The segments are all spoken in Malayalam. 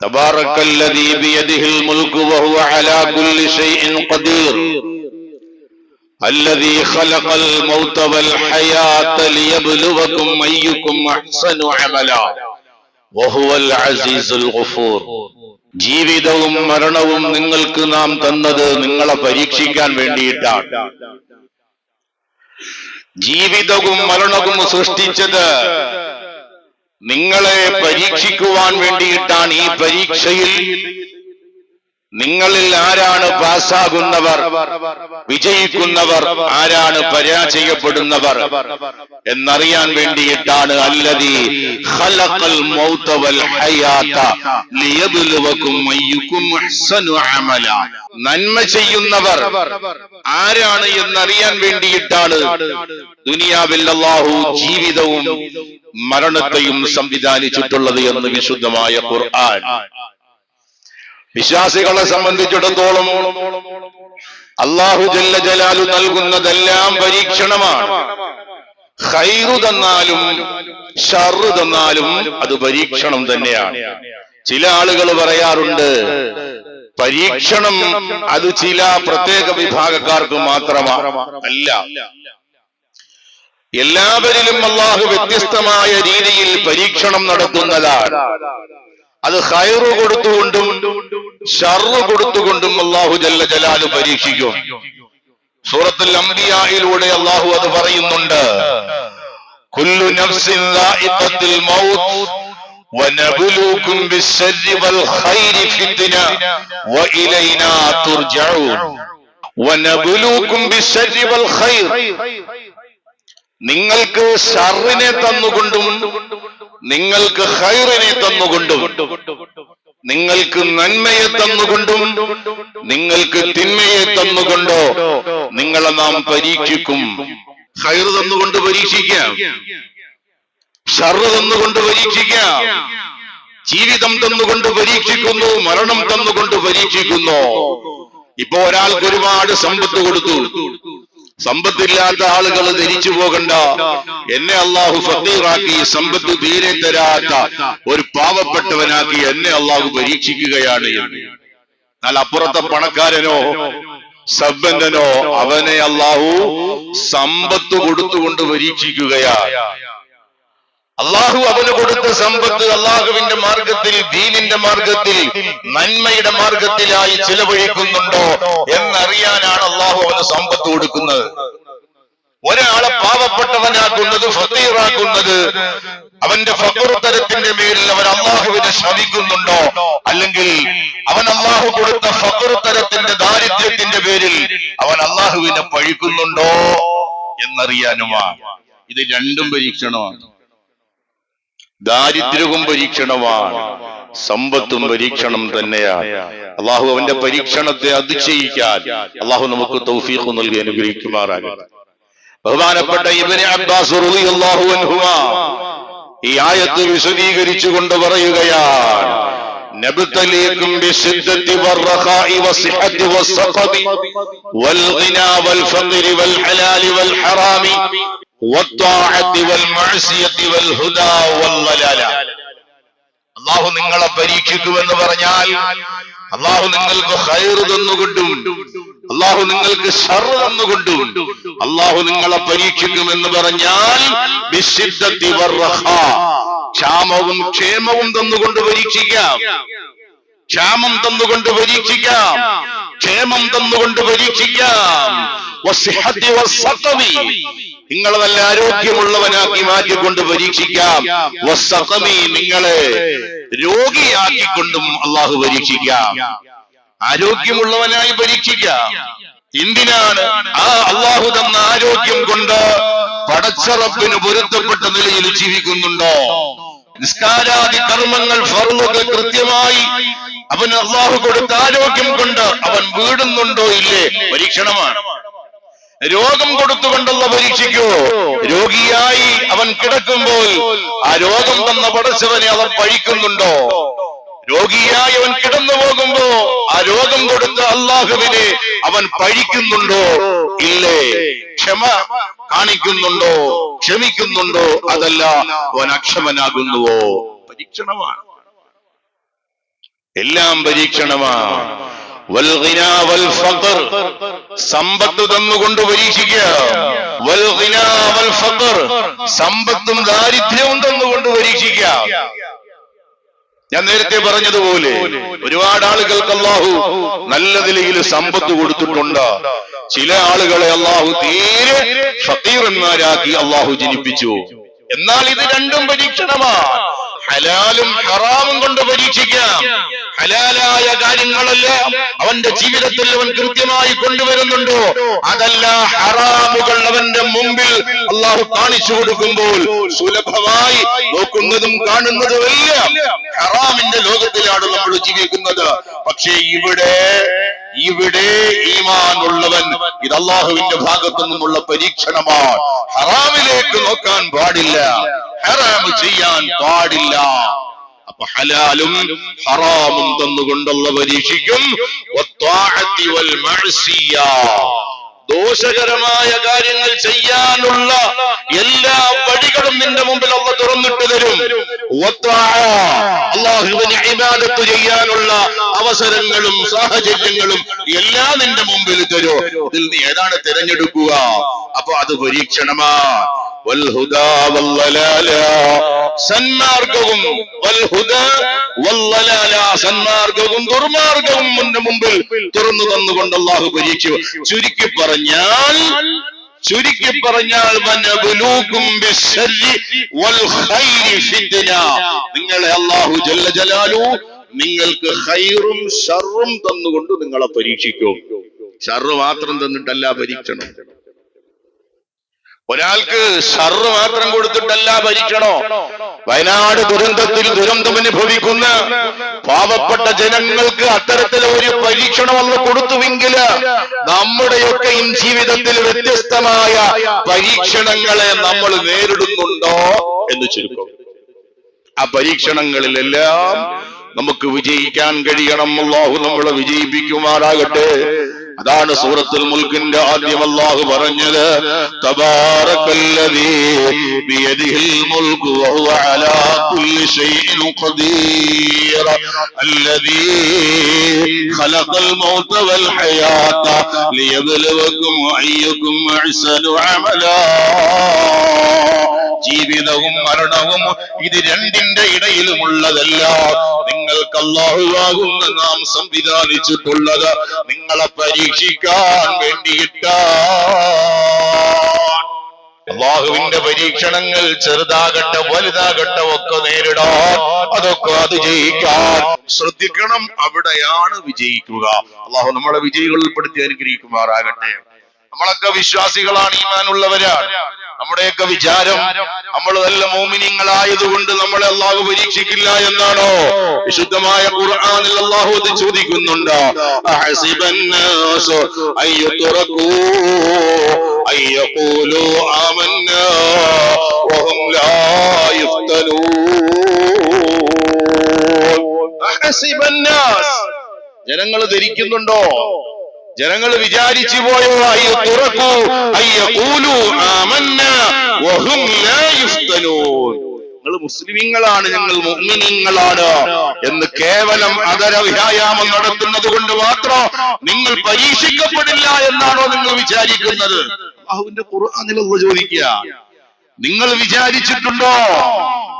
تبارك الذي بيده الملك وهو على كل شيء قدير الذي خلق الموت والحياة ليبلوكم أيكم أحسن عملا وهو العزيز الغفور ജീവിതവും മരണവും നിങ്ങൾക്ക് നാം തന്നത് നിങ്ങളെ പരീക്ഷിക്കാൻ വേണ്ടിയിട്ടാണ് ജീവിതവും മരണവും സൃഷ്ടിച്ചത് നിങ്ങളെ പരീക്ഷിക്കുവാൻ വേണ്ടിയിട്ടാണ് ഈ പരീക്ഷയിൽ നിങ്ങളിൽ ആരാണ് പാസ്സാകുന്നവർ വിജയിക്കുന്നവർ ആരാണ് പരാജയപ്പെടുന്നവർ എന്നറിയാൻ വേണ്ടിയിട്ടാണ് അല്ലതി ഖലഖൽ മൗത വൽ ഹയാത ലിയബ്ലുവകും അമല. നന്മ ചെയ്യുന്നവർ ആരാണ് എന്നറിയാൻ വേണ്ടിയിട്ടാണ്. ദുനിയാവിൽ അല്ലാഹു ജീവിതവും മരണത്തെയും സംവിധാനിച്ചിട്ടുള്ളത് എന്ന് വിശുദ്ധമായ ഖുർആൻ. വിശ്വാസികളെ സംബന്ധിച്ചിടത്തോളം അള്ളാഹു ജല്ല ജലാലു നൽകുന്നതെല്ലാം പരീക്ഷണമാണ്. ഹൈറു തന്നാലും ഷറു തന്നാലും അത് പരീക്ഷണം തന്നെയാണ്. ചില ആളുകൾ പറയാറുണ്ട് പരീക്ഷണം അത് ചില പ്രത്യേക വിഭാഗക്കാർക്ക് മാത്രമാണ് അല്ല. എല്ലാവരിലും അള്ളാഹു വ്യത്യസ്തമായ രീതിയിൽ പരീക്ഷണം നടത്തുന്നതാണ് അത് ഹൈറു കൊടുത്തുകൊണ്ടും ഷറു കൊടുത്തുകൊണ്ടും അള്ളാഹു ജല്ല ജലാലു പരീക്ഷിക്കും. സൂറത്തുൽ അംബിയായിലൂടെ അള്ളാഹു അത് പറയുന്നുണ്ട്. കുല്ലു മൗത്ത് നിങ്ങൾക്ക് ഷറിനെ തന്നുകൊണ്ടും നിങ്ങൾക്ക് ഹൈറിനെ തന്നുകൊണ്ടും നിങ്ങൾക്ക് നന്മയെ തന്നുകൊണ്ടും നിങ്ങൾക്ക് തിന്മയെ തന്നുകൊണ്ടോ നിങ്ങളെ നാം പരീക്ഷിക്കും. ഹൈറ് തന്നുകൊണ്ട് പരീക്ഷിക്കാം. ഷറ് തന്നുകൊണ്ട് പരീക്ഷിക്കാം. ജീവിതം തന്നുകൊണ്ട് പരീക്ഷിക്കുന്നു മരണം തന്നുകൊണ്ട് പരീക്ഷിക്കുന്നു. ഇപ്പൊ ഒരാൾക്ക് ഒരുപാട് സമ്പത്ത് കൊടുത്തു. സമ്പത്തില്ലാത്ത ആളുകൾ ധരിച്ചു പോകണ്ട. എന്നെ അള്ളാഹു ഫക്കീറാക്കി സമ്പത്ത് തീരെ തരാത്ത ഒരു പാവപ്പെട്ടവനാക്കി എന്നെ അള്ളാഹു പരീക്ഷിക്കുകയാണ് എന്ന്. എന്നാൽ അപ്പുറത്തെ പണക്കാരനോ സബ്ബന്ധനോ അവനെ അള്ളാഹു സമ്പത്ത് കൊടുത്തുകൊണ്ട് പരീക്ഷിക്കുകയാണ്. അള്ളാഹു അവന് കൊടുത്ത സമ്പത്ത് അള്ളാഹുവിന്റെ മാർഗത്തിൽ ദീനിന്റെ മാർഗത്തിൽ നന്മയുടെ മാർഗത്തിലായി ചിലവഴിക്കുന്നുണ്ടോ എന്നറിയാനാണ് അള്ളാഹു അവന് സമ്പത്ത് കൊടുക്കുന്നത്. ഒരാളെ പാവപ്പെട്ടവനാക്കുന്നത് ഫത്തീറാക്കുന്നത് അവന്റെ ഫക്രുത്തരത്തിന്റെ മേലിൽ അവൻ അള്ളാഹുവിനെ ശമിക്കുന്നുണ്ടോ അല്ലെങ്കിൽ അവൻ അള്ളാഹു കൊടുത്ത ഫക്രുത്തരത്തിന്റെ ദാരിദ്ര്യത്തിന്റെ പേരിൽ അവൻ അള്ളാഹുവിനെ പഴിക്കുന്നുണ്ടോ എന്നറിയാനുമാണ് ഇത് രണ്ടും പരീക്ഷണമാണ്. ദാരിദ്ര്യവും പരീക്ഷണമാണ് സമ്പത്തും പരീക്ഷണം തന്നെയാണ് അള്ളാഹു അവന്റെ പരീക്ഷണത്തെ അതിശയിക്കാൻ അള്ളാഹു നമുക്ക് തൗഫീഖ് നൽകി അനുഗ്രഹിക്കുമാറാകട്ടെ ബഹുമാനപ്പെട്ട ഇബിന് അബ്ബാസ് റളിയല്ലാഹു അൻഹുമ ഈ ആയത്ത് വിശദീകരിച്ചുകൊണ്ട് പറയുകയാണ് نبتليكم بالشدة والرخاء والصحة والسقم والغنى والفقر والحلال والحرام അള്ളാഹു നിങ്ങളെ പരീക്ഷിക്കുമെന്ന് പറഞ്ഞാൽ അള്ളാഹു നിങ്ങൾക്ക് ഹൈർ തന്നുകൊണ്ടും അള്ളാഹു നിങ്ങൾക്ക് ഷർ തന്നുകൊണ്ടും അള്ളാഹു നിങ്ങളെ പരീക്ഷിക്കുമെന്ന് പറഞ്ഞാൽ ക്ഷാമവും ക്ഷേമവും തന്നുകൊണ്ട് പരീക്ഷിക്കാം. ക്ഷാമം തന്നുകൊണ്ട് പരീക്ഷിക്കാം. ക്ഷേമം തന്നുകൊണ്ട് പരീക്ഷിക്കാം. നിങ്ങളെ നല്ല ആരോഗ്യമുള്ളവനാക്കി മാറ്റിക്കൊണ്ട് പരീക്ഷിക്കാം. നിങ്ങളെ രോഗിയാക്കിക്കൊണ്ടും അള്ളാഹു പരീക്ഷിക്കാം. ആരോഗ്യമുള്ളവനായി പരീക്ഷിക്കാം. എന്തിനാണ് ആ അള്ളാഹു തന്ന ആരോഗ്യം കൊണ്ട് പടച്ചറപ്പിന് പൊരുത്തപ്പെട്ട നിലയിൽ ജീവിക്കുന്നുണ്ടോ? നിസ്കാരാദി കർമ്മങ്ങൾ ഫർമുകൾ കൃത്യമായി. അവൻ അള്ളാഹു കൊടുത്ത ആരോഗ്യം കൊണ്ട് അവൻ വീടുന്നുണ്ടോ ഇല്ലേ? പരീക്ഷണമാണ്. രോഗം കൊടുത്തുകൊണ്ടുള്ള പരീക്ഷിക്കോ രോഗിയായി അവൻ കിടക്കുമ്പോൾ ആ രോഗം തന്ന പടച്ചവനെ അവൻ പഴിക്കുന്നുണ്ടോ? രോഗിയായി അവൻ കിടന്നു പോകുമ്പോ ആ രോഗം കൊടുത്ത അള്ളാഹുവിനെ അവൻ പഴിക്കുന്നുണ്ടോ? ഇല്ലേ? ക്ഷമ. കാണിക്കുന്നുണ്ടോ? ക്ഷമിക്കുന്നുണ്ടോ? അതല്ല അവൻ അക്ഷമനാകുന്നുവോ പരീക്ഷണമാണ്. എല്ലാം പരീക്ഷണമാണ്. സമ്പത്ത് തന്നുകൊണ്ട് പരീക്ഷിക്കുക. സമ്പത്തും ദാരിദ്ര്യവും തന്നുകൊണ്ട് പരീക്ഷിക്കുക. ഞാൻ നേരത്തെ പറഞ്ഞതുപോലെ ഒരുപാട് ആളുകൾക്ക് അള്ളാഹു നല്ല നിലയിൽ സമ്പത്ത് കൊടുത്തിട്ടുണ്ട്. ചില ആളുകളെ അള്ളാഹു തീരെ ഫക്കീറന്മാരാക്കി അള്ളാഹു ജനിപ്പിച്ചു. എന്നാൽ ഇത് രണ്ടും പരീക്ഷണമാണ് ഹലാലും ഹറാമും കൊണ്ട് പരീക്ഷിക്കാം. ഹലാലായ കാര്യങ്ങളെല്ലാം അവന്റെ ജീവിതത്തിൽ അവൻ കൃത്യമായി കൊണ്ടുവരുന്നുണ്ടോ? അതല്ല ഹറാമുകൾ അവന്റെ മുമ്പിൽ അള്ളാഹു കാണിച്ചു കൊടുക്കുമ്പോൾ സുലഭമായി നോക്കുന്നതും കാണുന്നതുമല്ല. ഹറാമിന്റെ ലോകത്തിലാണ് നമ്മൾ ജീവിക്കുന്നത്. പക്ഷേ ഇവിടെ ഇവിടെ ഈമാനുള്ളവൻ ഇത് അള്ളാഹുവിന്റെ ഭാഗത്തു നിന്നുള്ള പരീക്ഷണമാണ്. ഹറാമിലേക്ക് നോക്കാൻ പാടില്ല. ഹറാം ചെയ്യാൻ പാടില്ല. അപ്പൊ ഹലാലും ഹറാമും തന്നുകൊണ്ടുള്ള പരീക്ഷിക്കും. ദോഷകരമായ കാര്യങ്ങൾ ചെയ്യാനുള്ള എല്ലാ വഴികളും നിന്റെ മുമ്പിൽ അവ തുറന്നിട്ട് തരും. അള്ളാഹുവിന് ഇബാദത്ത് ചെയ്യാനുള്ള അവസരങ്ങളും സാഹചര്യങ്ങളും എല്ലാം നിന്റെ മുമ്പിൽ തരും. ഇതിൽ നീ ഏതാണ് തിരഞ്ഞെടുക്കുക? അപ്പൊ അത് പരീക്ഷണമാ. സന്മാർഗവും സന്മാർഗവും ദുർമാർഗവും മുന്റെ മുമ്പിൽ തുറന്നു തന്നുകൊണ്ട് അള്ളാഹു പരീക്ഷിച്ചു. ചുരുക്കി പറഞ്ഞാൽ ചുരുക്കി പറഞ്ഞാൽ നിങ്ങളെ അള്ളാഹു ജല്ല ജലാലു നിങ്ങൾക്ക് ഖൈറും ഷറും തന്നുകൊണ്ട് നിങ്ങളെ പരീക്ഷിക്കും. ഷറു മാത്രം തന്നിട്ടല്ല പരീക്ഷണം. ഒരാൾക്ക് ഷർറ് മാത്രം കൊടുത്തിട്ടല്ല ഭരിക്കണോ? വയനാട് ദുരന്തത്തിൽ ദുരന്തം അനുഭവിക്കുന്ന പാവപ്പെട്ട ജനങ്ങൾക്ക് അത്തരത്തിൽ ഒരു പരീക്ഷണം അന്ന് കൊടുത്തുവെങ്കിൽ നമ്മുടെയൊക്കെ ഈ ജീവിതത്തിൽ വ്യത്യസ്തമായ പരീക്ഷണങ്ങളെ നമ്മൾ നേരിടുന്നുണ്ടോ എന്ന് ചുരുക്കം. ആ പരീക്ഷണങ്ങളിലെല്ലാം നമുക്ക് വിജയിക്കാൻ കഴിയണം. അള്ളാഹു നമ്മളെ വിജയിപ്പിക്കുമാറാകട്ടെ. അതാണ് സൂറത്തുൽ മുൽക്കിന്റെ ആദ്യം അള്ളാഹു പറഞ്ഞത് ജീവിതവും മരണവും ഇത് രണ്ടിന്റെ ഇടയിലുമുള്ളതല്ല. നിങ്ങൾക്ക് അള്ളാഹുവാകുന്ന നാം സംവിധാനിച്ചിട്ടുള്ളത് നിങ്ങളെ പരീക്ഷിക്കാൻ വേണ്ടിയിട്ടാണ്. അള്ളാഹുവിന്റെ പരീക്ഷണങ്ങൾ ചെറുതാകട്ടെ വലുതാകട്ടെ ഒക്കെ നേരിടാൻ അതൊക്കെ അത് ജയിക്കാൻ. ശ്രദ്ധിക്കണം അവിടെയാണ് വിജയിക്കുക. അള്ളാഹു നമ്മളെ വിജയികളിൽ പെടുത്തി അനുഗ്രഹിക്കുമാറാകട്ടെ. നമ്മളൊക്കെ വിശ്വാസികളാണ് ഈമാനുള്ളവരാണ്. നമ്മുടെയൊക്കെ വിചാരം നമ്മൾ നല്ല മോമിനിങ്ങളായതുകൊണ്ട് നമ്മളെ അള്ളാഹു പരീക്ഷിക്കില്ല എന്നാണോ? വിശുദ്ധമായ ഖുർആനിൽ അള്ളാഹു അത് ചോദിക്കുന്നുണ്ട്. ജനങ്ങൾ ധരിക്കുന്നുണ്ടോ? ജനങ്ങൾ വിചാരിച്ചു പോയോ അയ്യോ തുറക്കൂ. അയ്യ ഊലു ആമന്ന വഹും ലാ യുഫ്തനൂൻ. നിങ്ങൾ മുസ്ലിമീങ്ങളാണ് ഞങ്ങൾ മുഅ്മിനീങ്ങളാണ് എന്ന് കേവലം അതര വ്യായാമം നടത്തുന്നത് കൊണ്ട് മാത്രം നിങ്ങൾ പരീക്ഷിക്കപ്പെടില്ല എന്നാണോ നിങ്ങൾ വിചാരിക്കുന്നത്? അള്ളാഹുവിന്റെ ഖുർആനിൽ അള്ളാഹ് ചോദിക്കുക. നിങ്ങൾ വിചാരിച്ചിട്ടുണ്ടോ?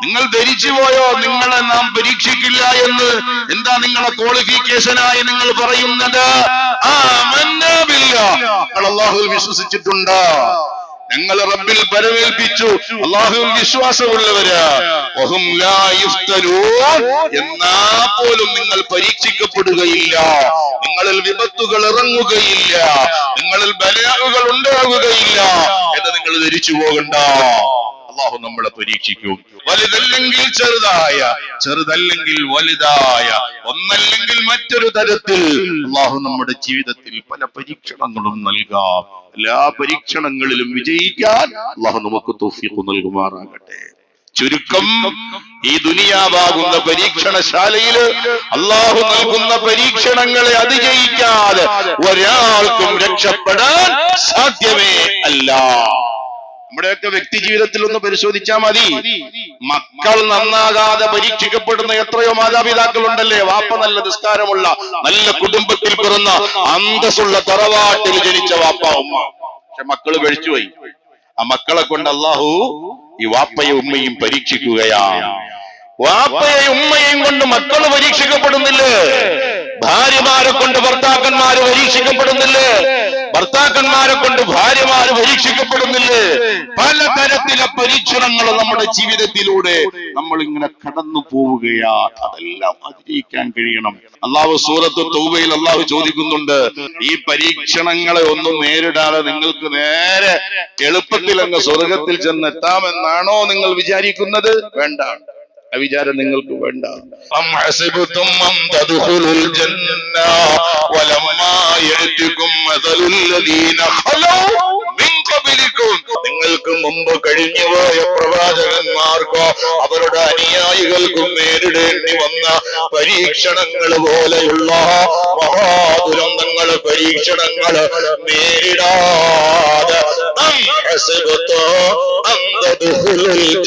നിങ്ങൾ ധരിച്ചു പോയോ നിങ്ങളെ നാം പരീക്ഷിക്കില്ല എന്ന് എന്താ നിങ്ങളെ ക്വാളിഫിക്കേഷനായി നിങ്ങൾ പറയുന്നത്? അള്ളാഹുവിൽ വിശ്വസിച്ചിട്ടുണ്ട്? ഞങ്ങൾ റബ്ബിൽ പരമേൽപ്പിച്ചു അള്ളാഹുവിൽ വിശ്വാസമുള്ളവര്. എന്നാ പോലും നിങ്ങൾ പരീക്ഷിക്കപ്പെടുകയില്ല. നിങ്ങളിൽ വിപത്തുകൾ ഇറങ്ങുകയില്ല. നിങ്ങളിൽ ബലാഹുകൾ ഉണ്ടാകുകയില്ല. എന്ന് നിങ്ങൾ ധരിച്ചു പോകണ്ട. അള്ളാഹു നമ്മളെ പരീക്ഷിക്കും. വലുതല്ലെങ്കിൽ ചെറുതായ ചെറുതല്ലെങ്കിൽ വലുതായ ഒന്നല്ലെങ്കിൽ മറ്റൊരു തരത്തിൽ അള്ളാഹു നമ്മുടെ ജീവിതത്തിൽ പല പരീക്ഷണങ്ങളും നൽകാം. എല്ലാ പരീക്ഷണങ്ങളിലും വിജയിക്കാൻ അള്ളാഹു നമുക്ക് തോഫിക്കു നൽകുമാറാകട്ടെ. ചുരുക്കം ഈ ദുനിയാവാകുന്ന പരീക്ഷണശാലയിൽ അള്ളാഹു നൽകുന്ന പരീക്ഷണങ്ങളെ അതിജയിക്കാതെ ഒരാൾക്കും രക്ഷപ്പെടാൻ സാധ്യമേ അല്ല. നമ്മുടെയൊക്കെ വ്യക്തി ജീവിതത്തിൽ ഒന്ന് പരിശോധിച്ചാൽ മതി. മക്കൾ നന്നാകാതെ പരീക്ഷിക്കപ്പെടുന്ന എത്രയോ മാതാപിതാക്കൾ ഉണ്ടല്ലേ വാപ്പ നല്ല നിസ്കാരമുള്ള നല്ല കുടുംബത്തിൽ പിറന്ന അന്തസ്സുള്ള തറവാട്ടിൽ ജനിച്ച വാപ്പ ഉമ്മ. പക്ഷെ മക്കൾ കഴിച്ചുപോയി ആ മക്കളെ കൊണ്ട് അള്ളാഹു ഈ വാപ്പയെ ഉമ്മയും പരീക്ഷിക്കുകയാണ്. വാപ്പയെ ഉമ്മയും കൊണ്ട് മക്കൾ പരീക്ഷിക്കപ്പെടുന്നില്ലേ? ഭാര്യമാരെ കൊണ്ട് ഭർത്താക്കന്മാര് പരീക്ഷിക്കപ്പെടുന്നില്ലേ? ഭർത്താക്കന്മാരെ കൊണ്ട് ഭാര്യമാര് പരീക്ഷിക്കപ്പെടുന്നില്ലേ? പലതരത്തിലെ പരീക്ഷണങ്ങൾ നമ്മുടെ ജീവിതത്തിലൂടെ നമ്മൾ ഇങ്ങനെ കടന്നു പോവുകയാ. അതെല്ലാം അതിജയിക്കാൻ കഴിയണം. അള്ളാഹു സൂറത്ത് തൗബയിൽ അള്ളാഹു ചോദിക്കുന്നുണ്ട് ഈ പരീക്ഷണങ്ങളെ ഒന്നും നേരിടാതെ നിങ്ങൾക്ക് നേരെ എളുപ്പത്തിൽ അങ്ങ് സ്വർഗത്തിൽ ചെന്നെത്താമെന്നാണോ നിങ്ങൾ വിചാരിക്കുന്നത്? വേണ്ട ആ വിചാരം നിങ്ങൾക്ക് വേണ്ട. നിങ്ങൾക്ക് മുമ്പ് കഴിഞ്ഞുപോയ പ്രവാചകന്മാർക്കോ അവരുടെ അനുയായികൾക്കും നേരിടേണ്ടി വന്ന പരീക്ഷണങ്ങൾ പോലെയുള്ള മഹാദുരന്തങ്ങൾ പരീക്ഷണങ്ങൾ നേരിടാതെ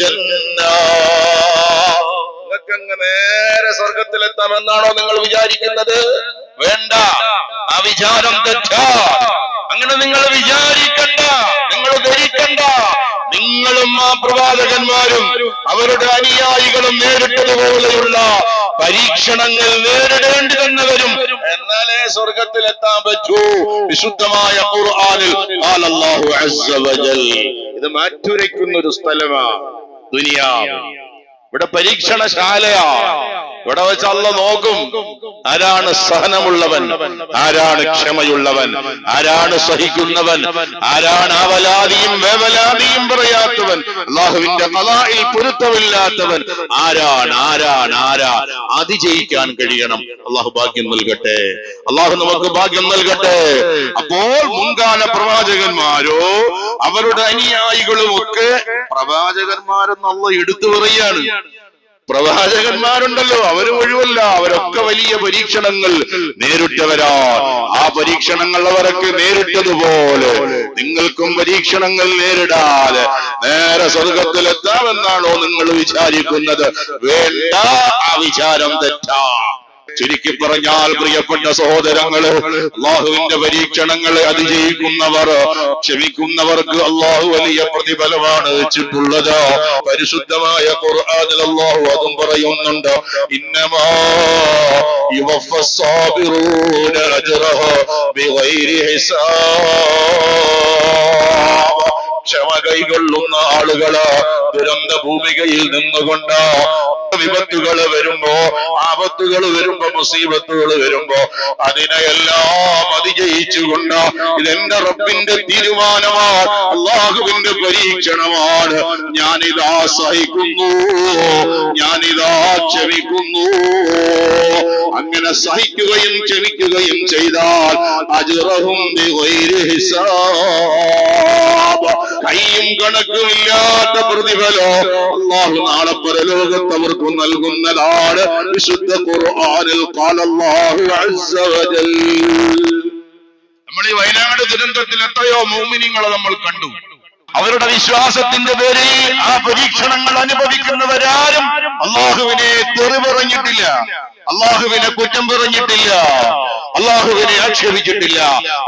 ജന്ന. അങ്ങ് നേരെ സ്വർഗത്തിലെത്താമെന്നാണോ നിങ്ങൾ വിചാരിക്കുന്നത്? വേണ്ട. ആ വിചാരം തെറ്റാ. അങ്ങനെ നിങ്ങൾ വിചാരിക്കണ്ട. നിങ്ങൾ ധരിക്കണ്ട. നിങ്ങളും ആ പ്രവാചകന്മാരും അവരുടെ അനുയായികളും നേരിട്ടതുപോലെയുള്ള പരീക്ഷണങ്ങൾ നേരിടേണ്ടി തന്നെ വരും. എന്നാലേ സ്വർഗത്തിലെത്താൻ പറ്റൂ. വിശുദ്ധമായ ഖുർആനിൽ ഇത് മാറ്റുരയ്ക്കുന്ന ഒരു സ്ഥലമാണ് ദുനിയാവ്. ഇവിടെ പരീക്ഷണശാലയാ. ഇവിടെ വെച്ച് അല്ല നോക്കും. ആരാണ് സഹനമുള്ളവൻ? ആരാണ് ക്ഷമയുള്ളവൻ? ആരാണ് സഹിക്കുന്നവൻ? ആരാണ് അവലാതിയും വേവലാതിയും പറയാത്തവൻ? അള്ളാഹുവിന്റെ കലായിൽ പൊരുത്തമില്ലാത്തവൻ. ആരാണ്? ആരാണ്? ആരാ? അതിജയിക്കാൻ കഴിയണം. അള്ളാഹു ഭാഗ്യം നൽകട്ടെ. അള്ളാഹു നമുക്ക് ഭാഗ്യം നൽകട്ടെ. അപ്പോൾ മുൻകാല പ്രവാചകന്മാരോ അവരുടെ അനുയായികളും ഒക്കെ പ്രവാചകന്മാരെന്നുള്ള എടുത്തു പറയാണ്. പ്രവാചകന്മാരുണ്ടല്ലോ അവർ ഒഴിവല്ല അവരൊക്കെ വലിയ പരീക്ഷണങ്ങൾ നേരിട്ടവരാ ആ പരീക്ഷണങ്ങൾ അവരൊക്കെ നേരിട്ടതുപോലെ നിങ്ങൾക്കും പരീക്ഷണങ്ങൾ നേരിടാതെ നേരെ സ്വർഗത്തിലെത്താമെന്നാണോ നിങ്ങൾ വിചാരിക്കുന്നത്? വേണ്ട ആ വിചാരം തെറ്റാ. ചുരുക്കി പറഞ്ഞാൽ പ്രിയപ്പെട്ട സഹോദരങ്ങൾ അള്ളാഹുവിന്റെ പരീക്ഷണങ്ങളെ അതിജയിക്കുന്നവർ ക്ഷമിക്കുന്നവർക്ക് അള്ളാഹു വലിയ പ്രതിഫലമാണ് വെച്ചിട്ടുള്ളത്. പരിശുദ്ധമായ ഖുർആനിൽ അള്ളാഹു അതും പറയുന്നുണ്ട് ഇന്നമാ ക്ഷമ കൈകൊള്ളുന്ന ആളുകൾ ദുരന്ത ഭൂമികയിൽ നിന്നുകൊണ്ട് വിപത്തുകൾ വരുമ്പോ ആപത്തുകൾ വരുമ്പോ മുസീബത്തുകൾ വരുമ്പോ അതിനെയെല്ലാം അതിജയിച്ചുകൊണ്ട് ഇതെന്റെ റബ്ബിന്റെ തീരുമാനമാണ് അള്ളാഹുവിന്റെ പരീക്ഷണമാണ്. ഞാനിതാ സഹിക്കുന്നു ഞാനിതാ ക്ഷമിക്കുന്നു. അങ്ങനെ സഹിക്കുകയും ക്ഷമിക്കുകയും ചെയ്താൽ അജുറഹും കയ്യും കണക്കുമില്ലാത്ത പ്രതിഫലോ അള്ളാഹു നാളെ പരലോകത്ത് അവർക്ക് നൽകുന്നതാണ്. വിശുദ്ധ ഖുർആനിൽ ഖാലല്ലാഹു അസ്സ നമ്മൾ ഈ വയനാട് ദുരന്തത്തിൽ എത്രയോ മോമിനിങ്ങളെ നമ്മൾ കണ്ടു. അവരുടെ വിശ്വാസത്തിന്റെ പേരിൽ ആ പരീക്ഷണങ്ങൾ അനുഭവിക്കുന്നവരാരും അള്ളാഹുവിനെ തെറി പറഞ്ഞിട്ടില്ല അള്ളാഹുവിനെ കുറ്റം പറഞ്ഞിട്ടില്ല. അള്ളാഹുവിനെ ആക്ഷേപിച്ചിട്ടില്ല.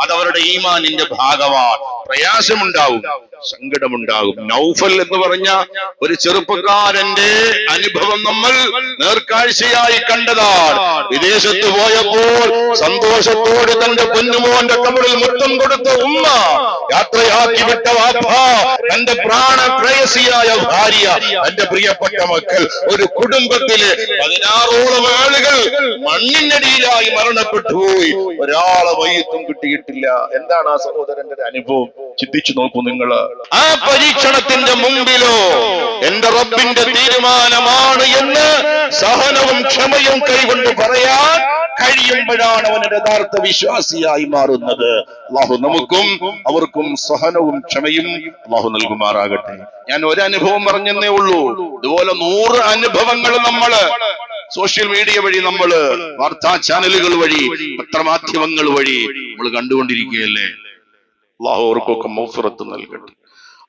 അതവരുടെ ഈമാനിന്റെ ഭാഗമാണ് പ്രയാസമുണ്ടാവും. സങ്കടമുണ്ടാകും. നൗഫൽ എന്ന് പറഞ്ഞ ഒരു ചെറുപ്പക്കാരന്റെ അനുഭവം നമ്മൾ നേർക്കാഴ്ചയായി കണ്ടതാണ്. വിദേശത്ത് പോയപ്പോൾ സന്തോഷത്തോടെ തന്റെ പൊന്നുമോന്റെ കബറിൽ മുത്തം കൊടുത്ത ഉമ്മ യാത്രയാക്കി വിട്ട വാപ്പ തന്റെ പ്രാണപ്രയസിയായ ഭാര്യ തന്റെ പ്രിയപ്പെട്ട മക്കൾ ഒരു കുടുംബത്തിലെ പതിനാറോളം ആളുകൾ മണ്ണിനടിയിലായി മരണപ്പെട്ടു പോയി. ഒരാളെ വയ്യത്തും കിട്ടിയിട്ടില്ല. എന്താണ് ആ സഹോദരന്റെ അനുഭവം? ചിന്തിച്ചു നോക്കൂ നിങ്ങൾ. ആ പരീക്ഷണത്തിന്റെ മുമ്പിലോ എന്റെ റബ്ബിന്റെ തീരുമാനമാണ് എന്ന് സഹനവും ക്ഷമയും കൈകൊണ്ട് പറയാൻ കഴിയുമ്പോഴാണ് അവൻ യഥാർത്ഥ വിശ്വാസിയായി മാറുന്നത്. അള്ളാഹു നമുക്കും അവർക്കും സഹനവും ക്ഷമയും അള്ളാഹു നൽകുമാറാകട്ടെ. ഞാൻ ഒരു അനുഭവം പറഞ്ഞെന്നേ ഉള്ളൂ. ഇതുപോലെ നൂറ് അനുഭവങ്ങൾ നമ്മൾ സോഷ്യൽ മീഡിയ വഴി നമ്മൾ വാർത്താ ചാനലുകൾ വഴി പത്രമാധ്യമങ്ങൾ വഴി നമ്മൾ കണ്ടുകൊണ്ടിരിക്കുകയല്ലേ? അള്ളാഹു അവർക്കൊക്കെ മൗഫിറത്ത് നൽകട്ടെ.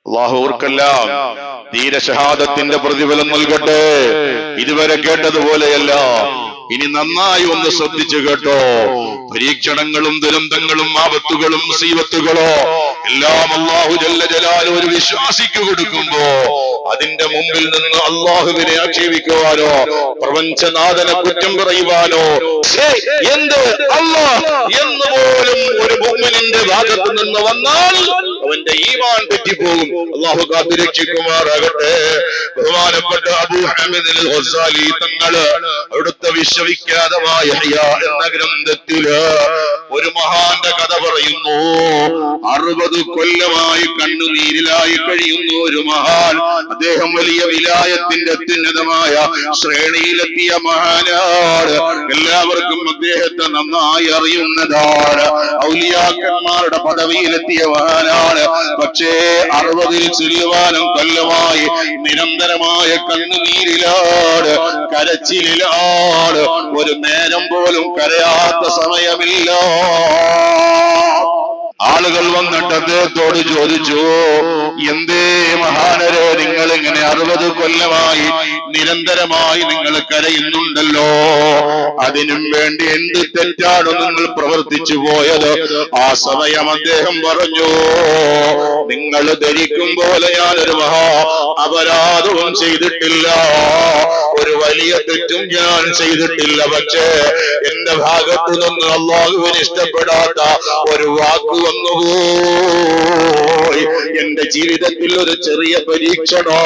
അള്ളാഹു ധീരഷഹാദത്തിന്റെ പ്രതിഫലം നൽകട്ടെ. ഇതുവരെ കേട്ടതുപോലെയല്ല. ഇനി നന്നായി ഒന്ന് ശ്രദ്ധിച്ചു കേട്ടോ. പരീക്ഷണങ്ങളും ദുരന്തങ്ങളും ആപത്തുകളും സീവത്തുകളോ എല്ലാം അള്ളാഹു ജല്ല ജലാൽ ഒരു വിശ്വാസിക്ക് കൊടുക്കുമ്പോ അതിന്റെ മുമ്പിൽ നിന്ന് അള്ളാഹുവിനെ ആക്ഷേപിക്കുവാനോ പ്രപഞ്ചനാഥനെ കുറ്റം പറയുവാനോ എന്ത്? അല്ലാ പോലും ഭാഗത്ത് നിന്ന് വന്നാൽ അവന്റെ ഈമാൻ തെറ്റിപ്പോകും. അള്ളാഹു കാത്തു രക്ഷിക്കുമാറാകട്ടെ. ബഹുമാനപ്പെട്ട അബൂ ഹമീദ് തങ്ങൾ അവിടുത്തെ വിശ്വവിഖ്യാതമായ എന്ന ഗ്രന്ഥത്തിൽ ഒരു മഹാന്റെ കഥ പറയുന്നു. അറുപത് കൊല്ലമായി കണ്ണുനീരിലായി കഴിയുന്നു ഒരു മഹാൻ അദ്ദേഹം വലിയ വിലായത്തിന്റെ അത്യുന്നതമായ ശ്രേണിയിലെത്തിയ മഹാനാണ്. എല്ലാവർക്കും അദ്ദേഹത്തെ നന്നായി അറിയുന്നതാണ്. ഔലിയാക്കന്മാരുടെ പദവിയിലെത്തിയ മഹാനാണ്. പക്ഷേ അറുപതിൽ ചെല്ലുവാനും കൊല്ലമായി നിരന്തരമായ കണ്ണുനീരിലാണ് കരച്ചിലാണ് ഒരു നേരം പോലും കരയാത്ത സമയമില്ല. ആളുകൾ വന്നിട്ട് അദ്ദേഹത്തോട് ചോദിച്ചു എന്തേ മഹാനരെ നിങ്ങൾ ഇങ്ങനെ അറുപത് കൊല്ലമായി നിരന്തരമായി നിങ്ങൾ കരയുന്നുണ്ടല്ലോ. അതിനും വേണ്ടി എന്ത് തെറ്റാണ് നിങ്ങൾ പ്രവർത്തിച്ചു പോയത്? ആ സമയം അദ്ദേഹം പറഞ്ഞു നിങ്ങൾ ധരിക്കും പോലെ ഞാനൊരു മഹാ അപരാധവും ചെയ്തിട്ടില്ല. ഒരു വലിയ തെറ്റും ഞാൻ ചെയ്തിട്ടില്ല. പക്ഷേ എന്റെ ഭാഗത്തു നിന്ന് അള്ളാഹുവിന് ഇഷ്ടപ്പെടാത്ത ഒരു വാക്ക് വന്നുപോയി എന്റെ ജീവിതത്തിൽ ഒരു ചെറിയ പരീക്ഷണോ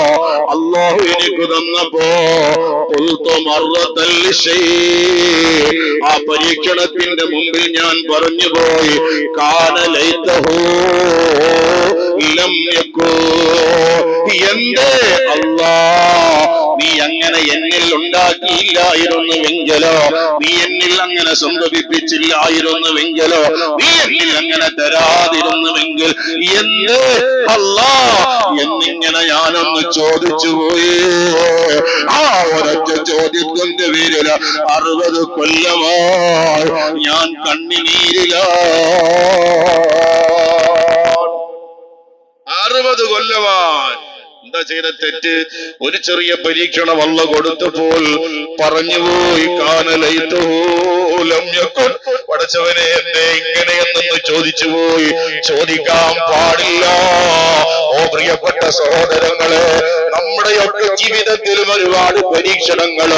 അള്ളാഹു എനിക്ക് തന്നപ്പോ പറഞ്ഞപ്പോ ആ പരീക്ഷണത്തിന്റെ മുമ്പിൽ ഞാൻ പറഞ്ഞു പോയി കാനലൈത്തഹോ എന്തേ അല്ലാ നീ അങ്ങനെ എന്നിൽ ഉണ്ടാക്കിയില്ലായിരുന്നുവെങ്കിലോ നീ എന്നിൽ അങ്ങനെ സംഭവിപ്പിച്ചില്ലായിരുന്നുവെങ്കിലോ നീ എന്നിൽ അങ്ങനെ തരാതിരുന്നു? തരാതിരുന്നുവെങ്കിൽ എന്ത് അല്ലാ എന്നിങ്ങനെ ഞാനൊന്ന് ചോദിച്ചു പോയി. ആ ഒരൊറ്റ ചോദ്യത്തിന്റെ പേരിൽ അറുപത് കൊല്ലമായി ഞാൻ കണ്ണിനീരില. അറുപത് കൊല്ലമായി. എന്താ ചെയ്ത? തെറ്റ്. ഒരു ചെറിയ പരീക്ഷണം അല്ല കൊടുത്തപ്പോൾ പറഞ്ഞുപോയി കാനലൈത്തോലം പടച്ചവനെ എന്നെ ഇങ്ങനെയെന്നൊന്ന് ചോദിച്ചു പോയി. ചോദിക്കാൻ പാടില്ല. ഓ പ്രിയപ്പെട്ട സഹോദരങ്ങളെ നമ്മുടെയൊക്കെ ജീവിതത്തിൽ ഒരുപാട് പരീക്ഷണങ്ങൾ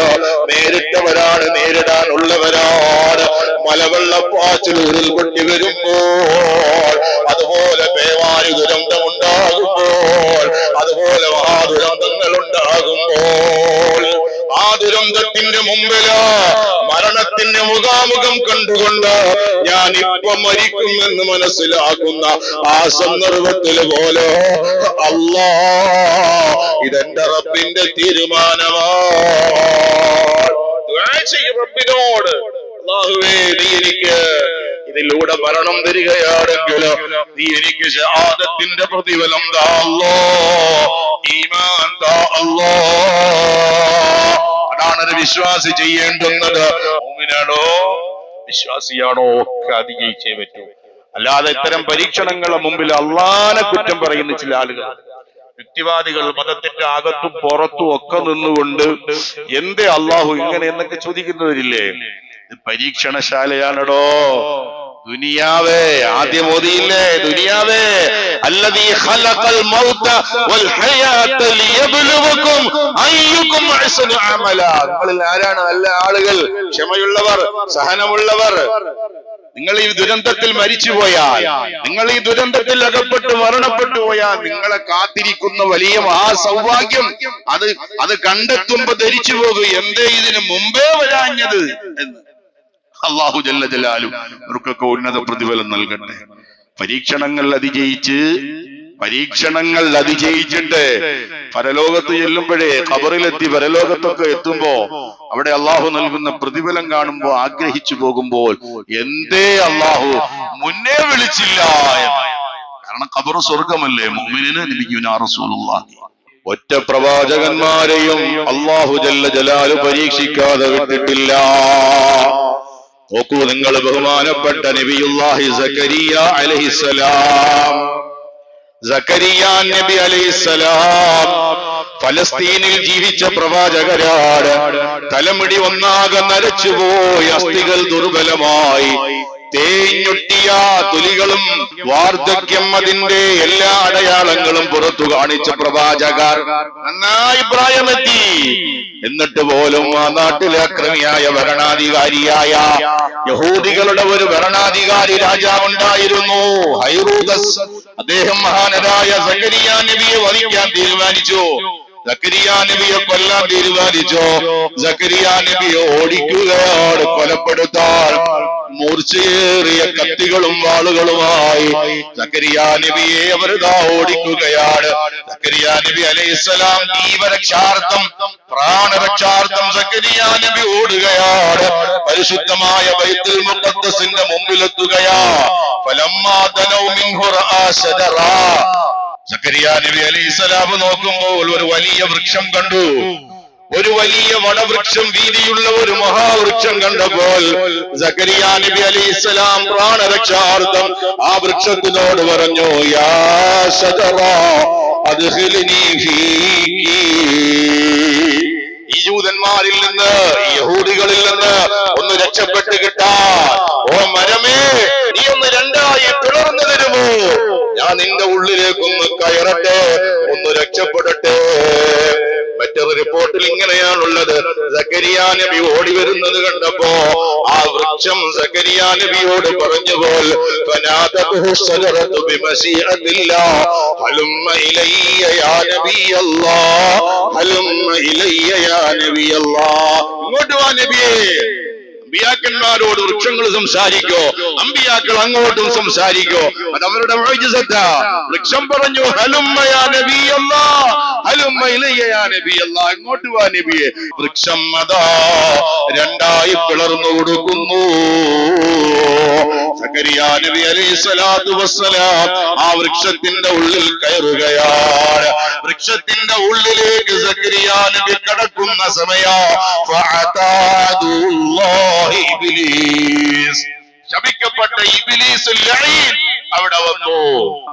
നേരിട്ടവരാണ് നേരിടാനുള്ളവരാണ്. മലവെള്ളപ്പാച്ചിൽ ഉരുൾപൊട്ടി വരുമ്പോൾ അതുപോലെ പേവാരി ദുരന്തമുണ്ടാകുമ്പോൾ അതുപോലെ മഹാദുരന്തങ്ങൾ ഉണ്ടാകുമ്പോൾ ആ ദുരന്തത്തിന്റെ മുമ്പിൽ മരണത്തിന്റെ മുഖാമുഖം കണ്ടുകൊണ്ട് ഞാൻ ഇപ്പൊ മരിക്കുമെന്ന് മനസ്സിലാക്കുന്ന ആ സന്ദർഭത്തിൽ പോലെ അല്ലാ ഇതെന്റെ റബ്ബിന്റെ തീരുമാനമാണ് ചെയ്യ് റബ്ബിനോട്. അല്ലാഹുവേ നീ എനിക്ക് ഇതിലൂടെ മരണം തരികയാണെങ്കിലോ നീ എനിക്ക് ഷഹാദത്തിന്റെ പ്രതിഫലം താ അല്ലോ ഈമാൻ താ അല്ലോ അതാണ് ഒരു വിശ്വാസി ചെയ്യേണ്ടുന്നത്. ഓമിനാണോ വിശ്വാസിയാണോ? ഒക്കെ അതിജയിച്ചേ പറ്റൂ. അല്ലാതെ ഇത്തരം പരീക്ഷണങ്ങളെ മുമ്പിൽ അള്ളാനെ കുറ്റം പറയുന്ന ചില ആളുകൾ. യുക്തിവാദികൾ മതത്തിന്റെ അകത്തും പുറത്തും ഒക്കെ നിന്നുകൊണ്ട് എന്തേ അള്ളാഹു ഇങ്ങനെ എന്നൊക്കെ ചോദിക്കുന്നവരില്ലേ? ഇത് പരീക്ഷണശാലയാണടോ. ദുനിയാവേ ആദ്യം ഓതിയില്ലേ? ദുനിയാവേ. അല്ലതീ ഖലഖൽ മൗത വൽ ഹയാത ലിയബ്ലുവകും അയ്യുകും അഹ്സനു അമല. നിങ്ങളിൽ ആരാണ് നല്ല ആളുകൾ? ക്ഷമയുള്ളവർ സഹനമുള്ളവർ. നിങ്ങൾ ഈ ദുരന്തത്തിൽ മരിച്ചു പോയാൽ നിങ്ങൾ ഈ ദുരന്തത്തിൽ അകപ്പെട്ട് മരണപ്പെട്ടു പോയാൽ നിങ്ങളെ കാത്തിരിക്കുന്ന വലിയ ആ സൗഭാഗ്യം അത് അത് കണ്ടെത്തുമ്പോ ധരിച്ചു പോകും. എന്തേ ഇതിന് മുമ്പേ വരാഞ്ഞത് എന്ന്. അള്ളാഹു ജല്ല ജലാലും അവർക്കൊക്കെ ഉന്നത പ്രതിഫലം നൽകട്ടെ. പരീക്ഷണങ്ങൾ അതിജയിച്ച് പരീക്ഷണങ്ങൾ അതിജയിച്ചിട്ട് പരലോകത്ത് ചെല്ലുമ്പോഴേ കബറിലെത്തി പരലോകത്തൊക്കെ എത്തുമ്പോ അവിടെ അള്ളാഹു നൽകുന്ന പ്രതിഫലം കാണുമ്പോൾ ആഗ്രഹിച്ചു പോകുമ്പോൾ എന്തേ അള്ളാഹു മുന്നേ വിളിച്ചില്ല. കാരണം കബർ സ്വർഗമല്ലേ ഒറ്റ പ്രവാചകന്മാരെയും അള്ളാഹു ജല്ല ജലാലു പരീക്ഷിക്കാതെ വിട്ടിട്ടില്ല. നോക്കൂ നിങ്ങൾ ബഹുമാനപ്പെട്ട നബിയുല്ലാഹി സക്കരിയ അലഹിസലാം സക്കരിയ നബി അലൈഹിസ്സലാം ഫലസ്തീനിൽ ജീവിച്ച പ്രവാചകരാട് തലമുടി ഒന്നാകെ നരച്ചുപോയി അസ്ഥികൾ ദുർബലമായി. തേഞ്ഞൊട്ടിയ തൊലികളും വാർദ്ധക്യം അതിന്റെ എല്ലാ അടയാളങ്ങളും പുറത്തു കാണിച്ച പ്രവാചകർ. നന്നായി പ്രായമെത്തി. എന്നിട്ട് പോലും ആ നാട്ടിലെ അക്രമിയായ ഭരണാധികാരിയായ യഹൂദികളുടെ ഒരു ഭരണാധികാരി രാജാവുണ്ടായിരുന്നു. ഹൈറൂദസ്. അദ്ദേഹം മഹാനരായ സക്കരിയ നബിയെ വധിക്കാൻ തീരുമാനിച്ചു. സക്കരിയ നബിയെ കൊല്ലാൻ തീരുമാനിച്ചു. നബിയെ ഓടിക്കുകയാണ് കൊലപ്പെടുത്താൻ. മൂർച്ചയേറിയ കത്തികളും വാളുകളുമായി സക്കരിയ നബിയെ അവർ അവരിതാ ഓടിക്കുകയാണ്. സക്കരിയ നബി അലൈഹിസ്സലാം ജീവരക്ഷാർത്ഥം പ്രാണരക്ഷാർത്ഥം സക്കരിയ നബി ഓടുകയാണ്. പരിശുദ്ധമായ ബൈത്തുൽ മുഖദ്ദസിന്റെ മുമ്പിലെത്തുകയാ. ഫലമ്മാ ദനൗ മിൻഹു റആ ശജറാ. സക്കരിയ നബി അലൈഹിസ്സലാം നോക്കുമ്പോൾ ഒരു വലിയ വൃക്ഷം കണ്ടു. ഒരു വലിയ വടവൃക്ഷം വീതിയുള്ള ഒരു മഹാവൃക്ഷം കണ്ടപ്പോൾ സക്കരിയ നബി അലി ഇസ്ലാം പ്രാണരക്ഷാർത്ഥം ആ വൃക്ഷത്തിനോട് പറഞ്ഞു യാ ഈ ജൂതന്മാരിൽ നിന്ന് യഹൂദികളിൽ നിന്ന് ഒന്ന് രക്ഷപ്പെട്ട് കിട്ടാ ഓ മരമേ നീ ഒന്ന് നീരായി പിളർന്നു തരുമോ ഞാൻ നിന്റെ ഉള്ളിലേക്കൊന്ന് കയറട്ടെ ഒന്ന് രക്ഷപ്പെടട്ടെ. മറ്റൊരു റിപ്പോർട്ടിൽ ഇങ്ങനെയാണുള്ളത്. സക്കരിയ നബി ഓടി വരുന്നത് കണ്ടപ്പോ ആ വൃക്ഷം സക്കരിയ നബിയോട് പറഞ്ഞു പറഞ്ഞുപോൽ ഇങ്ങോട്ട് വാ നബിയേ. അമ്പിയാക്കന്മാരോട് വൃക്ഷങ്ങൾ സംസാരിക്കോ അമ്പിയാക്കൾ അങ്ങോട്ടും സംസാരിക്കോ. അത് അവരുടെ വൃക്ഷം പറഞ്ഞു ഹലുമ്മയാ വാ നബിയെ? വൃക്ഷം അതാ രണ്ടായി പിളർന്നു കൊടുക്കുന്നു. ആ വൃക്ഷത്തിന്റെ ഉള്ളിൽ കയറുകയാണ്. വൃക്ഷത്തിന്റെ ഉള്ളിലേക്ക് സക്കരിയ കടക്കുന്ന സമയ. ഫഅതാദുല്ലാഹി ഇബ്ലീസ്. ശപിക്കപ്പെട്ട ഇബ്ലീസ് ലഈൻ അവിടെ വന്നു.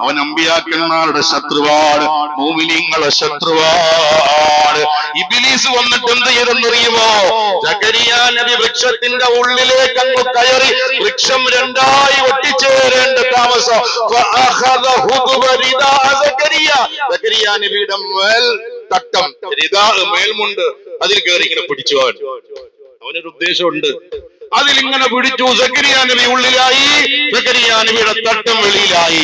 അവൻ അമ്പിയാക്കന്മാരുടെ ശത്രുവാണ്. മൂമിനിങ്ങളെ ശത്രുവാണ്. ഇബിലീസ് വന്നിട്ട് എന്ത് ചെയ്തെന്നറിയുമോ? സക്കരിയ നബി വൃക്ഷത്തിന്റെ ഉള്ളിലേക്ക് അങ്ങ് കയറി വൃക്ഷം രണ്ടായി ഒട്ടിച്ചേരേണ്ട താമസം. നബിയുടെ മേൽ തട്ടം മേൽമുണ്ട്. അതിൽ കയറി ഇങ്ങനെ പിടിച്ചു അവനൊരു ഉദ്ദേശമുണ്ട്. അതിലിങ്ങനെ പിടിച്ചു സക്കരിയ നബി ഉള്ളിലായി സക്കരിയ നബിയുടെ തട്ടം വെളിയിലായി.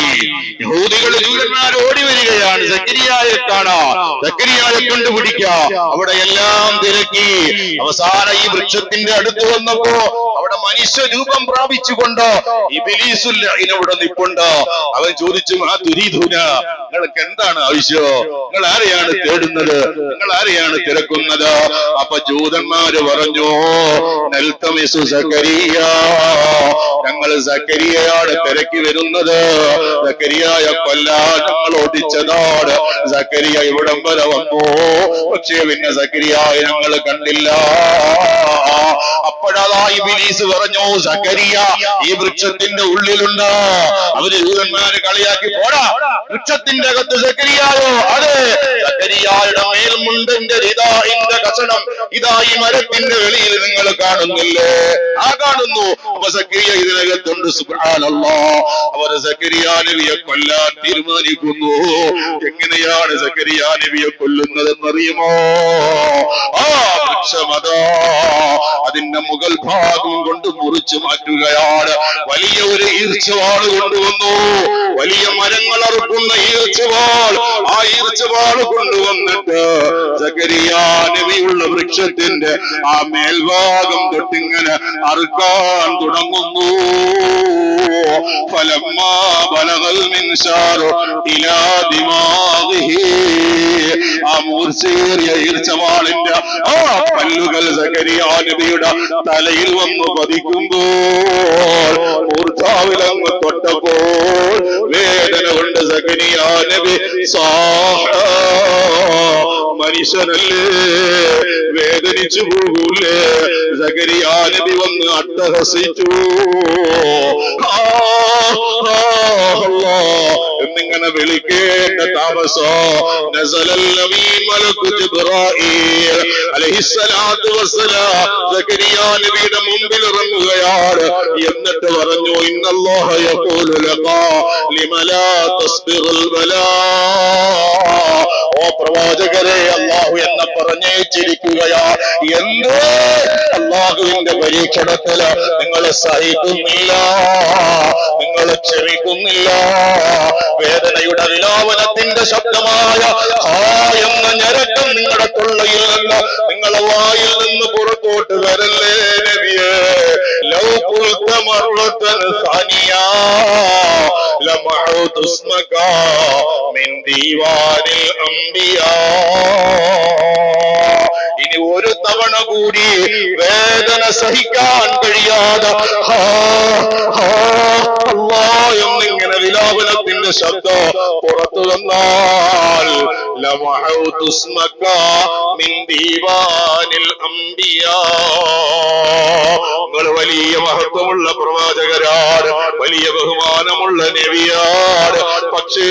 യഹൂദികൾ ജൂതന്മാർ ഓടി വരികയാണ്. സക്കരിയായെ കാണാ. സക്കരിയായെ കണ്ടുപിടിക്ക. അവിടെ എല്ലാം തിരക്കി. അവസാന ഈ വൃക്ഷത്തിന്റെ അടുത്ത് വന്നപ്പോ അവിടെ മനുഷ്യ രൂപം പ്രാപിച്ചുകൊണ്ട് ഇബിലീസുല്ല ഇവിടെ നിപ്പുണ്ട്. അവൻ ചോദിച്ചു ആ തുരീധൂന നിങ്ങൾക്ക് എന്താണ് ആവശ്യം? നിങ്ങൾ ആരെയാണ് തേടുന്നത്? നിങ്ങൾ ആരെയാണ് തിരക്കുന്നത്? അപ്പൊ ജൂതന്മാര് പറഞ്ഞു നെൽത്തമിസു സക്കരിയ ഞങ്ങൾ സക്കരിയയാണ് തിരക്കി വരുന്നത്. സക്കരിയായ കൊല്ലാൻ ഞങ്ങൾ ഓടിച്ചതാണ്. സക്കരിയ ഇവിടം വരെ വന്നു. പക്ഷേ പിന്നെ സക്കരിയായ ഞങ്ങൾ കണ്ടില്ല. അപ്പോഴതാ ഇബിലീസ് പറഞ്ഞു സക്കരിയ ഈ വൃക്ഷത്തിന്റെ ഉള്ളിലുണ്ട്. അവർ ജൂതന്മാര് കളിയാക്കി പോടാ വൃക്ഷത്തിന്റെ അകത്ത് സക്കരിയായോ? അതെ സക്കരിയായുടെ മേൽമുണ്ടിന്റെ എന്റെ കഷണം. ഇതാ ഈ മരത്തിന്റെ വെളിയിൽ നിങ്ങൾ കാണുന്നില്ലേ? ആ കാണുന്നു ഇതിനകത്തുണ്ട് സുബ്ഹാനല്ലാ. അവർ സക്കരിയ കൊല്ലാൻ തീരുമാനിക്കുന്നു. എങ്ങനെയാണ് സക്കരിയ കൊല്ലുന്നതെന്നറിയുമോ? ആ വൃക്ഷമതാ. അതിന്റെ മുകൾ ഭാഗം കൊണ്ട് മുറിച്ചു മാറ്റുകയാണ്. വലിയ ഒരു ഈർച്ചവാൾ കൊണ്ടുവന്നു. വലിയ മരങ്ങൾ അറുക്കുന്ന ഈർച്ചവാൾ ആ ഈർച്ചവാൾ കൊണ്ടുവന്നിട്ട് സക്കരിയ വൃക്ഷത്തിന്റെ ആ മേൽഭാഗം തൊട്ടിങ്ങനെ അറുക്കാൻ തുടങ്ങുന്നു. ഫലമ്മാ ബലഗൽ മിൻശാറു ഇലാ ദിമാഗിഹി. ആ ഈർച്ചവാളിന്റെ ആ പല്ലുകൾ നബിയുടെ തലയിൽ വന്ന് പതിക്കുമ്പോൾ മൂർധാവിലങ്ങ് തൊട്ടപ്പോൾ വേദന കൊണ്ട് സക്കരിയ നബി സാഹ മനുഷ്യനല്ലേ വേദനിച്ചു പോകൂലേ. സകരിയാ നബി വന്ന് അട്ടഹസിച്ചു. ആ, എന്നിങ്ങനെ വിളിക്കേണ്ട താമസോ നസലൽ നബിയുടെ മുമ്പിൽ ഇറങ്ങുകയാണ് എന്നിട്ട് പറഞ്ഞു ഓ പ്രവാചകരെ അള്ളാഹു എന്നെ പറഞ്ഞേച്ചിരിക്കുകയാ. എന്ത് പരീക്ഷണത്തില് നിങ്ങൾ സഹിക്കുന്നില്ല നിങ്ങൾ ക്ഷമിക്കുന്നില്ല വേദനയുടെ വിലോപനത്തിന്റെ ശബ്ദമായ ആ എന്ന ഞരക്കം നിങ്ങളുടെ തൊള്ളയിൽ നിന്ന് നിങ്ങളെ വായിൽ നിന്ന് പുറത്തോട്ട് വരല്ലേ നബിയേ ലൗ قلت مرة ثانية لمحوت اسمك من ديوان الأنبياء ഇനി ഒരു തവണ കൂടി വേദന സഹിക്കാൻ കഴിയാതെ എന്നിങ്ങനെ വിലാപനത്തിന്റെ ശബ്ദം പുറത്തു വന്നാൽ നിങ്ങൾ വലിയ മഹത്വമുള്ള പ്രവാചകരാണ് വലിയ ബഹുമാനമുള്ള നബിയാണ് പക്ഷേ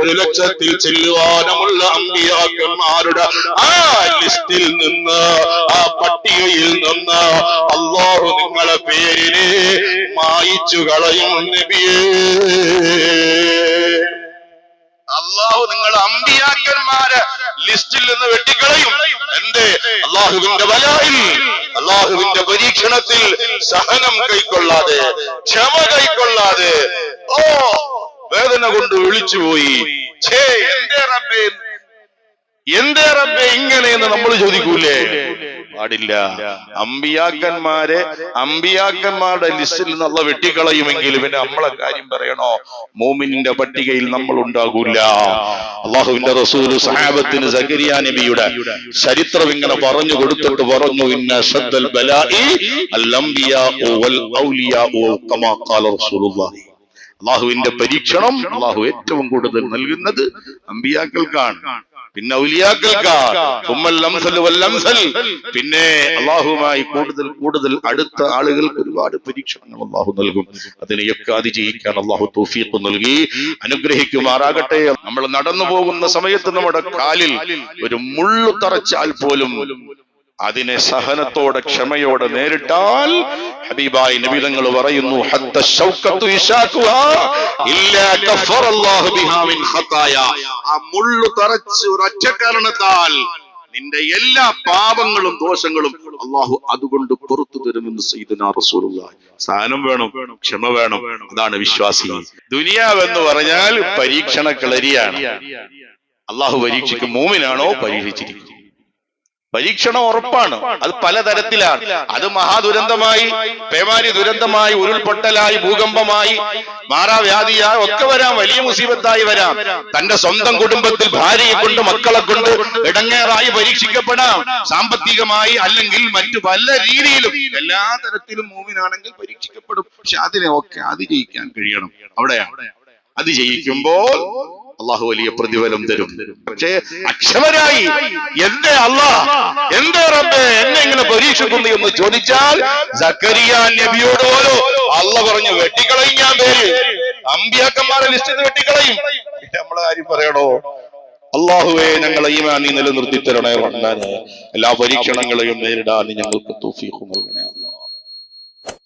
ഒരു ലക്ഷത്തിൽ ചെല്ലുവാനുമുള്ള അമ്പിയാക്കന്മാരുടെ ആ ലിസ്റ്റിൽ നിന്ന് ആ പട്ടികയിൽ നിന്ന് അള്ളാഹു നിങ്ങളെ പേരിനെ മായിച്ചു കളയും അള്ളാഹു നിങ്ങൾ അമ്പിയാക്കന്മാരെ ലിസ്റ്റിൽ നിന്ന് വെട്ടിക്കളയും. എന്റെ അള്ളാഹുവിന്റെ വലായിൽ അള്ളാഹുവിന്റെ പരീക്ഷണത്തിൽ സഹനം കൈക്കൊള്ളാതെ ക്ഷമ കൈക്കൊള്ളാതെ ഓ വേദന കൊണ്ട് വിളിച്ചുപോയി ഛേ റബ്ബേ? എന്തേ റബ്ബെ ഇങ്ങനെയെന്ന് നമ്മൾ ചോദിക്കൂലേ? പാടില്ല. അമ്പിയാക്കന്മാരെ അമ്പിയാക്കന്മാരുടെ ലിസ്റ്റിൽ നിന്നുള്ള വെട്ടിക്കളയുമെങ്കിലും പിന്നെ നമ്മളെ കാര്യം പറയണോ? മോമിനിന്റെ പട്ടികയിൽ നമ്മൾ ഉണ്ടാകൂല. അള്ളാഹുവിന്റെ റസൂൽ സഹാബത്തിന് സക്കരിയ നബിയുടെ ചരിത്രം ഇങ്ങനെ പറഞ്ഞു കൊടുത്തിട്ട് പറഞ്ഞു ഇന്ന ബലാഇ അൽ അംബിയാഉ വൽ ഓ കമാ റസൂലുള്ളാഹി. അള്ളാഹുവിന്റെ പരീക്ഷണം അള്ളാഹു ഏറ്റവും കൂടുതൽ നൽകുന്നത് അമ്പിയാക്കൾക്കാണ്. പിന്നെ പിന്നെ അള്ളാഹുമായി കൂടുതൽ കൂടുതൽ അടുത്ത ആളുകൾക്ക് ഒരുപാട് പരീക്ഷണങ്ങൾ അള്ളാഹു നൽകും. അതിനെയൊക്കെ അതിജയിക്കാൻ അള്ളാഹു തൗഫീഖ് നൽകി. അനുഗ്രഹിക്കുമാറാകട്ടെ. നമ്മൾ നടന്നു പോകുന്ന സമയത്ത് നമ്മുടെ കാലിൽ ഒരു മുള്ളു തറച്ചാൽ പോലും അതിനെ സഹനത്തോടെ ക്ഷമയോടെ നേരിട്ടാൽ ഹബീബായി പറയുന്നു ബിഹാ മിൻ ഖതായ ആ മുള്ളു തറച്ച് ഒരൊറ്റ കാരണത്താൽ നിന്റെ എല്ലാ പാപങ്ങളും ദോഷങ്ങളും അള്ളാഹു അതുകൊണ്ട് പുറത്തു തരുമെന്ന് സയ്യിദുനാ റസൂലുള്ളാഹി. സഹനം വേണം ക്ഷമ വേണം അതാണ് വിശ്വാസി. ദുനിയാവ് എന്ന് പറഞ്ഞാൽ പരീക്ഷണ കളരിയാണ്. അള്ളാഹു പരീക്ഷിക്കും മൂമിനാണോ പരീക്ഷിച്ചിരിക്കുന്നത്. പരീക്ഷണം ഉറപ്പാണ്. അത് പലതരത്തിലാണ്. അത് മഹാദുരന്തമായി പേമാരി ദുരന്തമായി ഉരുൾപൊട്ടലായി ഭൂകമ്പമായി മാറാവ്യാധിയായി ഒക്കെ വരാം. വലിയ മുസീബത്തായി വരാം. തന്റെ സ്വന്തം കുടുംബത്തിൽ ഭാര്യയെ കൊണ്ട് മക്കളെ കൊണ്ട് ഇടങ്ങേറായി പരീക്ഷിക്കപ്പെടാം. സാമ്പത്തികമായി അല്ലെങ്കിൽ മറ്റു പല രീതിയിലും. എല്ലാ തരത്തിലും മൂവിനാണെങ്കിൽ പരീക്ഷിക്കപ്പെടും. പക്ഷെ അതിനെ ഒക്കെ അതിജയിക്കാൻ കഴിയണം. അവിടെയാണ്. അത് ജയിക്കുമ്പോൾ അള്ളാഹു വലിയ പ്രതിഫലം തരും. പക്ഷേ അക്ഷമരായി. എന്റെ അള്ളാഹ് എന്റെ റബ്ബ്? എന്നെ ഇങ്ങനെ പരീക്ഷിക്കുന്നു എന്ന് ചോദിച്ചാൽ സക്കരിയ നബിയോട് പോലും അള്ള പറഞ്ഞു വെട്ടിക്കളയും ഞാൻ പേര്. അമ്പിയാക്കന്മാരെ ലിസ്റ്റിൽ വെട്ടിക്കളയും. നമ്മളെ കാര്യം പറയണോ? അള്ളാഹുവെ ഞങ്ങളെ മാനി നിലനിർത്തി തരണേ റഹ്മാനെ എല്ലാ പരീക്ഷണങ്ങളെയും നേരിടാൻ ഞങ്ങൾക്ക് തൗഫീഖ് നൽകണേ